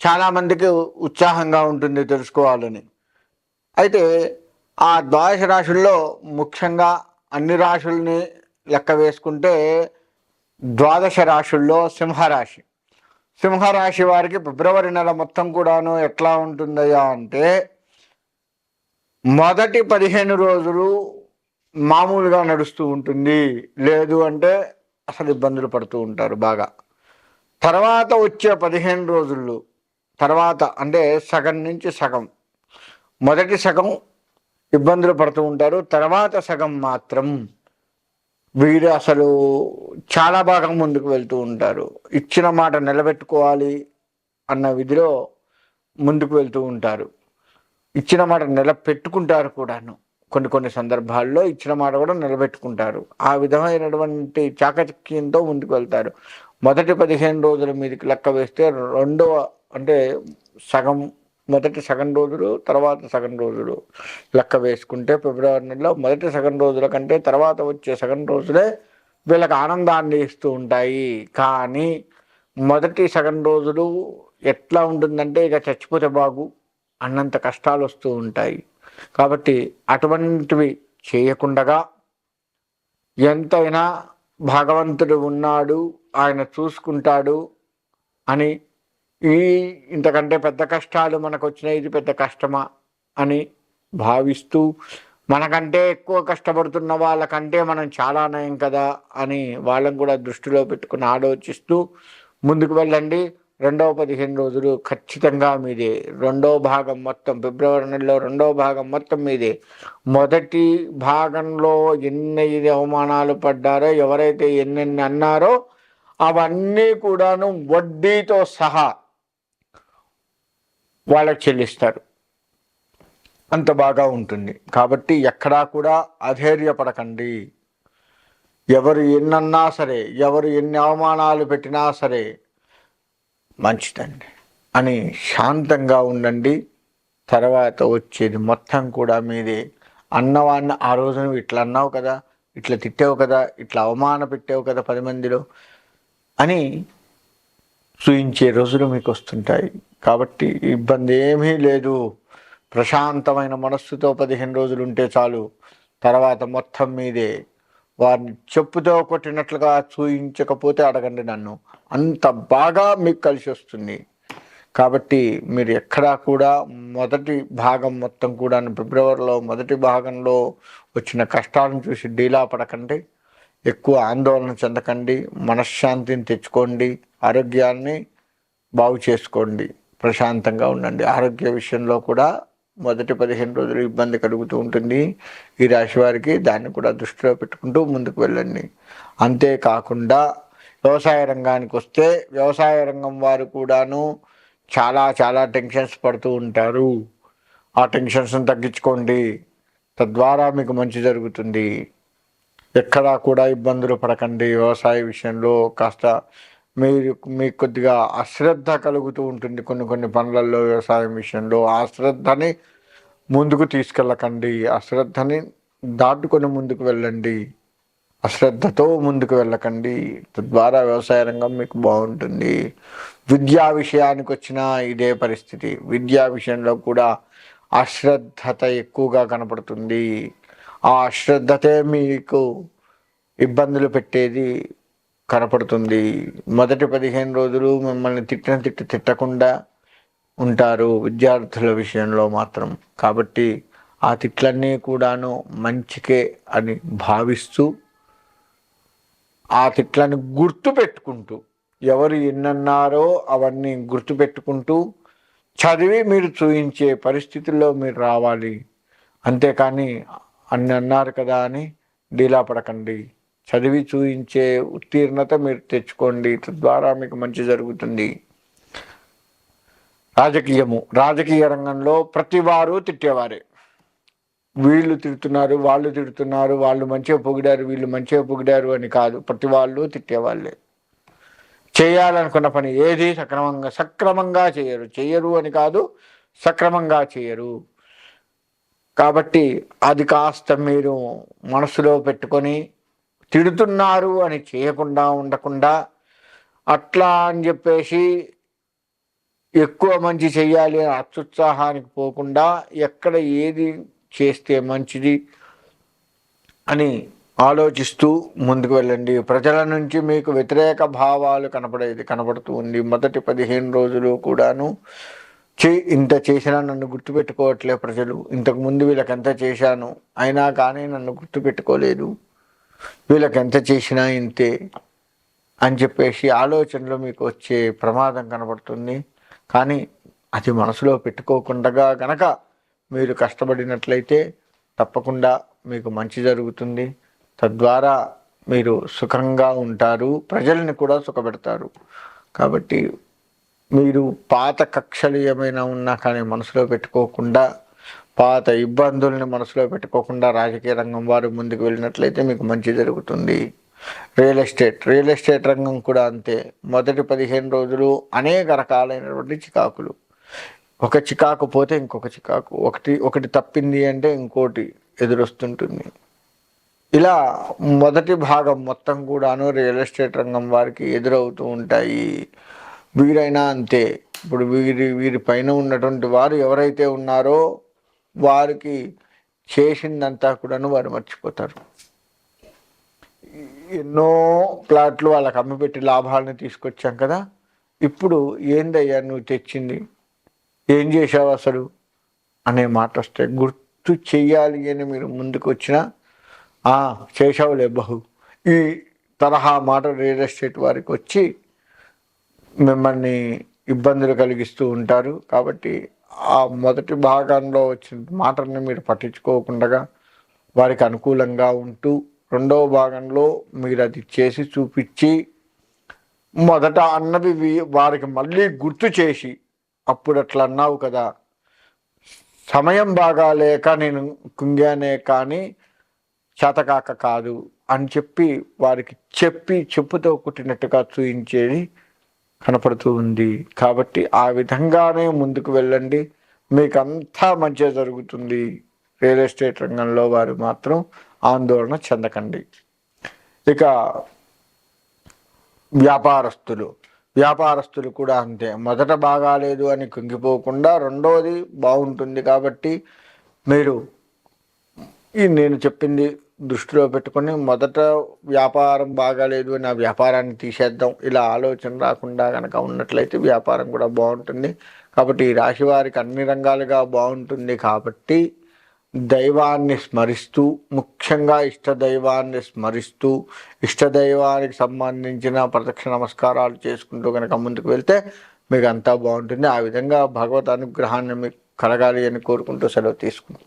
చాలామందికి ఉత్సాహంగా ఉంటుంది తెలుసుకోవాలని. అయితే ఆ ద్వాదశ రాశుల్లో ముఖ్యంగా అన్ని రాశుల్ని లెక్క వేసుకుంటే ద్వాదశ రాశుల్లో సింహరాశి. సింహరాశి వారికి ఫిబ్రవరి నెల మొత్తం కూడాను ఎట్లా ఉంటుందయ్యా అంటే మొదటి పదిహేను రోజులు మామూలుగా నడుస్తూ ఉంటుంది. లేదు అంటే అసలు ఇబ్బందులు పడుతూ ఉంటారు బాగా. తర్వాత వచ్చే పదిహేను రోజుల్లో తర్వాత అంటే సగం నుంచి సగం. మొదటి సగం ఇబ్బందులు పడుతూ ఉంటారు. తర్వాత సగం మాత్రం వీరు అసలు చాలా బాగా ముందుకు వెళ్తూ ఉంటారు. ఇచ్చిన మాట నిలబెట్టుకోవాలి అన్న విధిలో ముందుకు వెళ్తూ ఉంటారు. ఇచ్చిన మాట నిలబెట్టుకుంటారు కూడాను. కొన్ని కొన్ని సందర్భాల్లో ఇచ్చిన మాట కూడా నిలబెట్టుకుంటారు. ఆ విధమైనటువంటి చాకచక్యంతో ముందుకు వెళ్తారు. మొదటి పదిహేను రోజుల మీదకి లెక్క వేస్తే రెండవ అంటే సగం మొదటి సగం రోజులు తర్వాత సగం రోజులు లెక్క వేసుకుంటే ఫిబ్రవరి నెలలో మొదటి సగం రోజుల కంటే తర్వాత వచ్చే సగం రోజులే వీళ్ళకి ఆనందాన్ని ఇస్తూ ఉంటాయి. కానీ మొదటి సగం రోజులు ఎట్లా ఉంటుందంటే ఇక చచ్చిపోతే బాగు అన్నంత కష్టాలు వస్తూ ఉంటాయి. కాబట్టి అటువంటివి చేయకుండగా ఎంతైనా భగవంతుడు ఉన్నాడు ఆయన చూసుకుంటాడు అని ఈ ఇంతకంటే పెద్ద కష్టాలు మనకు వచ్చినాయి ఇది పెద్ద కష్టమా అని భావిస్తూ మనకంటే ఎక్కువ కష్టపడుతున్న వాళ్ళకంటే మనం చాలా నయం కదా అని వాళ్ళని కూడా దృష్టిలో పెట్టుకుని ఆలోచిస్తూ ముందుకు వెళ్ళండి. రెండవ పదిహేను రోజులు ఖచ్చితంగా మీదే రెండవ భాగం మొత్తం ఫిబ్రవరి నెలలో రెండవ భాగం మొత్తం మీదే. మొదటి భాగంలో ఎన్ని అవమానాలు పడ్డారో ఎవరైతే ఎన్నెన్ని అన్నారో అవన్నీ కూడాను వడ్డీతో సహా వాళ్ళకి చెల్లిస్తారు. అంత బాగా ఉంటుంది. కాబట్టి ఎక్కడా కూడా అధైర్యపడకండి. ఎవరు ఎన్నన్నా సరే ఎవరు ఎన్ని అవమానాలు పెట్టినా సరే మంచిదండి. అని శాంతంగా ఉండండి. తర్వాత వచ్చేది మొత్తం కూడా మీదే. అన్నవాడిని ఆ రోజు నువ్వు ఇట్లా అన్నావు కదా ఇట్లా తిట్టావు కదా ఇట్లా అవమాన పెట్టావు కదా పది మందిలో అని చూయించే రోజులు మీకు వస్తుంటాయి. కాబట్టి ఇబ్బంది ఏమీ లేదు. ప్రశాంతమైన మనస్సుతో పదిహేను రోజులు ఉంటే చాలు. తర్వాత మొత్తం మీదే. వారిని చెప్పుతో కొట్టినట్లుగా చూయించకపోతే అడగండి నన్ను. అంత బాగా మీకు కలిసి వస్తుంది. కాబట్టి మీరు ఎక్కడా కూడా మొదటి భాగం మొత్తం కూడా ఫిబ్రవరిలో మొదటి భాగంలో వచ్చిన కష్టాలను చూసి డీలా పడకండి. ఎక్కువ ఆందోళన చెందకండి. మనశ్శాంతిని తెచ్చుకోండి. ఆరోగ్యాన్ని బాగు చేసుకోండి. ప్రశాంతంగా ఉండండి. ఆరోగ్య విషయంలో కూడా మొదటి పదిహేను రోజులు ఇబ్బంది కలుగుతూ ఉంటుంది. ఈ రాశి వారికి దాన్ని కూడా దృష్టిలో పెట్టుకుంటూ ముందుకు వెళ్ళండి. అంతేకాకుండా వ్యవసాయ రంగానికి వస్తే వ్యవసాయ రంగం వారు కూడాను చాలా చాలా టెన్షన్స్ పడుతూ ఉంటారు. ఆ టెన్షన్స్ని తగ్గించుకోండి. తద్వారా మీకు మంచి జరుగుతుంది. ఎక్కడా కూడా ఇబ్బందులు పడకండి. వ్యవసాయ విషయంలో కాస్త మీరు మీకు కొద్దిగా అశ్రద్ధ కలుగుతూ ఉంటుంది కొన్ని కొన్ని పనులలో వ్యవసాయం విషయంలో ఆ శ్రద్ధని ముందుకు తీసుకెళ్ళకండి. అశ్రద్ధని దాటుకొని ముందుకు వెళ్ళండి. అశ్రద్ధతో ముందుకు వెళ్ళకండి. తద్వారా వ్యవసాయ రంగం మీకు బాగుంటుంది. విద్యా విషయానికి వచ్చిన ఇదే పరిస్థితి. విద్యా విషయంలో కూడా అశ్రద్ధత ఎక్కువగా కనపడుతుంది. ఆ అశ్రద్ధతే మీకు ఇబ్బందులు పెట్టేది కనపడుతుంది. మొదటి పదిహేను రోజులు మిమ్మల్ని తిట్టిన తిట్టు తిట్టకుండా ఉంటారు విద్యార్థుల విషయంలో మాత్రం. కాబట్టి ఆ తిట్లన్నీ కూడాను మంచికే అని భావిస్తూ ఆ తిట్లను గుర్తు పెట్టుకుంటూ ఎవరు ఎన్నన్నారో అవన్నీ గుర్తుపెట్టుకుంటూ చదివి మీరు చూయించే పరిస్థితుల్లో మీరు రావాలి. అంతేకాని అన్ని అన్నారు కదా అని డీలా పడకండి. చదివి చూయించే ఉత్తీర్ణత మీరు తెచ్చుకోండి. తద్వారా మీకు మంచి జరుగుతుంది. రాజకీయము. రాజకీయ రంగంలో ప్రతి వారు తిట్టేవారే. వీళ్ళు తిడుతున్నారు వాళ్ళు తిడుతున్నారు వాళ్ళు మంచిగా పొగిడారు వీళ్ళు మంచిగా పొగిడారు అని కాదు. ప్రతి వాళ్ళు తిట్టేవాళ్ళే. చేయాలనుకున్న పని ఏది సక్రమంగా సక్రమంగా చేయరు. చేయరు అని కాదు సక్రమంగా చేయరు. కాబట్టి అది కాస్త మీరు మనసులో పెట్టుకొని తిడుతున్నారు అని చేయకుండా ఉండకుండా అట్లా అని చెప్పేసి ఎక్కువ మంచి చెయ్యాలి అని అత్యుత్సాహానికి పోకుండా ఎక్కడ ఏది చేస్తే మంచిది అని ఆలోచిస్తూ ముందుకు వెళ్ళండి. ప్రజల నుంచి మీకు వ్యతిరేక భావాలు కనపడేది కనపడుతూ ఉంది. మొదటి పదిహేను రోజులు కూడాను చే ఇంత చేసినా నన్ను గుర్తుపెట్టుకోవట్లే ప్రజలు. ఇంతకు ముందు వీళ్ళకి ఎంత చేశాను? అయినా కానీ నన్ను గుర్తుపెట్టుకోలేదు. వీళ్ళకి ఎంత చేసినా ఇంతే అని చెప్పేసి ఆలోచనలో మీకు వచ్చే ప్రమాదం కనబడుతుంది. కానీ అది మనసులో పెట్టుకోకుండా గనక మీరు కష్టపడినట్లయితే తప్పకుండా మీకు మంచి జరుగుతుంది. తద్వారా మీరు సుఖంగా ఉంటారు. ప్రజల్ని కూడా సుఖపెడతారు. కాబట్టి మీరు పాత కక్షలు ఏమైనా ఉన్నా కానీ మనసులో పెట్టుకోకుండా పాత ఇబ్బందుల్ని మనసులో పెట్టుకోకుండా రాజకీయ రంగం వారు ముందుకు వెళ్ళినట్లయితే మీకు మంచి జరుగుతుంది. రియల్ ఎస్టేట్ రియల్ ఎస్టేట్ రంగం కూడా అంతే. మొదటి పదిహేను రోజులు అనేక రకాలైనటువంటి చికాకులు. ఒక చికాకు పోతే ఇంకొక చికాకు. ఒకటి ఒకటి తప్పింది అంటే ఇంకోటి ఎదురొస్తుంటుంది. ఇలా మొదటి భాగం మొత్తం కూడాను రియల్ ఎస్టేట్ రంగం వారికి ఎదురవుతూ ఉంటాయి. వీరైనా అంతే. ఇప్పుడు వీరి వీరి పైన ఉన్నటువంటి వారు ఎవరైతే ఉన్నారో వారికి చేసిందంతా కూడాను వారు మర్చిపోతారు. ఎన్నో ప్లాట్లు వాళ్ళకి అమ్మిపెట్టి లాభాలను తీసుకొచ్చాం కదా. ఇప్పుడు ఏందయ్యా నువ్వు తెచ్చింది? ఏం చేసావు అసలు? అనే మాట వస్తే గుర్తు చెయ్యాలి అని మీరు ముందుకు వచ్చినా చేసావులే బహు. ఈ తరహా మాట రియల్ ఎస్టేట్ వారికి వచ్చి మిమ్మల్ని ఇబ్బందులు కలిగిస్తూ ఉంటారు. కాబట్టి ఆ మొదటి భాగంలో వచ్చిన మాటల్ని మీరు పట్టించుకోకుండా వారికి అనుకూలంగా ఉంటూ రెండవ భాగంలో మీరు అది చేసి చూపించి మొదట అన్నవి వారికి మళ్ళీ గుర్తు చేసి అప్పుడు అట్లా అన్నావు కదా. సమయం బాగా లేక నేను కుంగానే కానీ చేతకాక కాదు అని చెప్పి వారికి చెప్పి చెప్పుతో కుట్టినట్టుగా చూయించేది కనపడుతూ ఉంది. కాబట్టి ఆ విధంగానే ముందుకు వెళ్ళండి. మీకు అంతా మంచిగా జరుగుతుంది. రియల్ ఎస్టేట్ రంగంలో వారు మాత్రం ఆందోళన చెందకండి. ఇక వ్యాపారస్తులు. వ్యాపారస్తులు కూడా అంతే. మొదట బాగాలేదు అని కుంగిపోకుండా రెండవది బాగుంటుంది కాబట్టి మీరు ఈ నేను చెప్పింది దృష్టిలో పెట్టుకొని మొదట వ్యాపారం బాగాలేదు అని ఆ వ్యాపారాన్ని తీసేద్దాం. ఇలా ఆలోచన రాకుండా కనుక ఉన్నట్లయితే వ్యాపారం కూడా బాగుంటుంది. కాబట్టి ఈ రాశి వారికి అన్ని రంగాలుగా బాగుంటుంది కాబట్టి దైవాన్ని స్మరిస్తూ ముఖ్యంగా ఇష్ట దైవాన్ని స్మరిస్తూ ఇష్ట దైవానికి సంబంధించిన ప్రదక్షిణ నమస్కారాలు చేసుకుంటూ కనుక ముందుకు వెళ్తే మీకు అంతా బాగుంటుంది. ఆ విధంగా భగవత్ అనుగ్రహాన్ని మీకు కలగాలి అని కోరుకుంటూ సెలవు తీసుకుంటాం